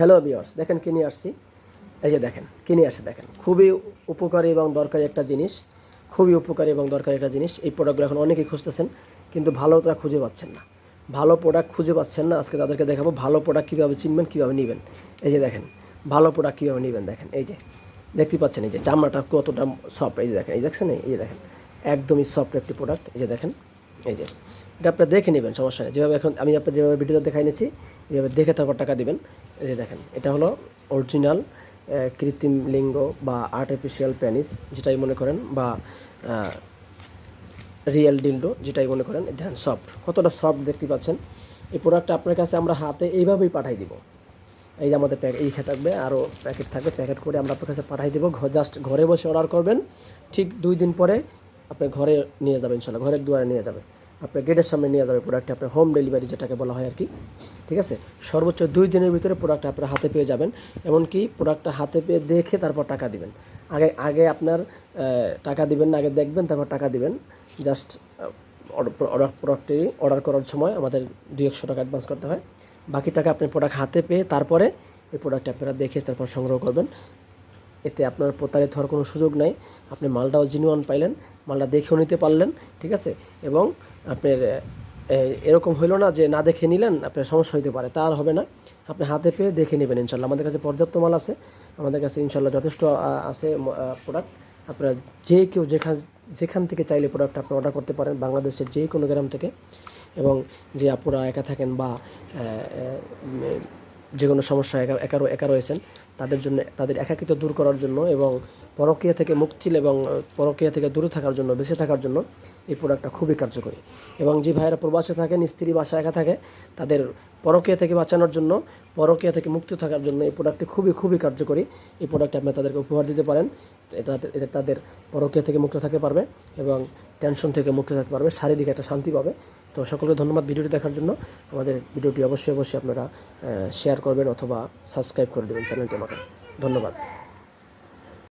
Hello বিয়ার্স দেখেন কিনে আসছি? এই যে দেখেন কিনে আসছে দেখেন? খুবই উপকারী এবং দরকারি একটা জিনিস। খুবই উপকারী এবং দরকারি একটা জিনিস। এই প্রোডাক্টগুলো এখন অনেকেই খুঁজতেছেন, কিন্তু ভালো তারা খুঁজে পাচ্ছেন না। ভালো প্রোডাক্ট খুঁজে পাচ্ছেন না, আজকে তাদেরকে দেখাবো ভালো প্রোডাক্ট কীভাবে চিনবেন, কীভাবে নেবেন। এই যে দেখেন, ভালো প্রোডাক্ট কীভাবে নেবেন দেখেন। এই যে, দেখতে পাচ্ছেন এই যে চামড়াটা কতটা সফট এই যে দেখেন, এই দেখছেন? এই যে দেখেন, একদমই সফট একটি প্রোডাক্ট এই যে দেখেন এই যে, এটা আপনারা দেখে নেবেন, সমস্যা নেই। যেভাবে এখন আমি আপনার যেভাবে ভিডিওতে দেখাই নিচ্ছি এইভাবে দেখে তারপর টাকা দেবেন। এই যে দেখেন, এটা হলো অরিজিনাল কৃত্রিম লিঙ্গ বা আর্টিফিশিয়াল প্যানিস যেটাই মনে করেন, বা রিয়েল ডিল্ডো যেটাই মনে করেন দেখেন সফট কতটা সফট দেখতে পাচ্ছেন? এই প্রোডাক্টটা আপনার কাছে আমরা হাতে এইভাবেই পাঠাই দিব। এই যে আমাদের প্যাক এই থাকবে আরও প্যাকেট থাকবে প্যাকেট করে আমরা আপনার কাছে পাঠাই দেবো। জাস্ট ঘরে বসে অর্ডার করবেন। ঠিক দুই দিন পরে আপনি ঘরে নিয়ে যাবেন ইনশাল্লাহ ঘরের দুয়ারে নিয়ে যাবে আপনার গেটের সামনে নিয়ে যাবে প্রোডাক্টটা আপনার হোম ডেলিভারি যেটাকে বলা হয় আর কি ঠিক আছে? সর্বোচ্চ দুই দিনের ভিতরে প্রোডাক্টটা আপনার হাতে পেয়ে যাবেন, এমনকি প্রোডাক্টটা হাতে পেয়ে দেখে তারপর টাকা দিবেন। আগে আগে আপনার টাকা দিবেন না, আগে দেখবেন, তারপর টাকা দিবেন। জাস্ট অর্ডার প্রোডাক্টটি অর্ডার করার সময় আমাদের দুই একশো টাকা অ্যাডভান্স করতে হয়। বাকি টাকা আপনি প্রোডাক্ট হাতে পেয়ে তারপরে এই প্রোডাক্টটা আপনারা দেখে তারপর সংগ্রহ করবেন। এতে আপনার প্রতারিত হওয়ার কোনো সুযোগ নাই। আপনি মালটাও জিনুয়ান পাইলেন, মালটা দেখেও নিতে পারলেন, ঠিক আছে? এবং আপনার এরকম হইল না যে না দেখে নিলেন, আপনার সমস্যা হইতে পারে, তা আর হবে না। আপনি হাতে পেয়ে দেখে নেবেন ইনশাল্লাহ। আমাদের কাছে পর্যাপ্ত মাল আছে, আমাদের কাছে ইনশাল্লাহ যথেষ্ট আছে প্রোডাক্ট আপনারা যে কেউ যেখান যেখান থেকে চাইলে প্রোডাক্ট আপনি অর্ডার করতে পারেন, বাংলাদেশের যে কোনো গ্রাম থেকে। এবং যে আপুরা একা থাকেন বা যে কোনো সমস্যা একা একা একা রয়েছেন তাদের জন্য, তাদের একাকিত্ব দূর করার জন্য এবং পরকীয়া থেকে মুক্তিল এবং পরকীয়া থেকে দূরে থাকার জন্য, বেঁচে থাকার জন্য এই প্রোডাক্টটা খুবই কার্যকরী। এবং যে ভাইয়েরা প্রবাসে থাকেন, স্ত্রী বাসা একা থাকে, তাদের পরকীয়া থেকে বাঁচানোর জন্য পরকীয়া থেকে মুক্ত থাকার জন্য এই প্রোডাক্টটি খুবই খুবই কার্যকরী। এই প্রোডাক্টটি আপনি তাদেরকে উপহার দিতে পারেন। এটা এতে তাদের পরকিয়া থেকে মুক্ত থাকতে পারবে এবং টেনশন থেকে মুক্ত থাকতে পারবে, শারীরিক একটা শান্তি পাবে। তো সকলকে ধন্যবাদ ভিডিওটি দেখার জন্য। আমাদের ভিডিওটি অবশ্যই অবশ্যই আপনারা শেয়ার করবেন অথবা সাবস্ক্রাইব করে দেবেন চ্যানেলটি আমাকে। ধন্যবাদ।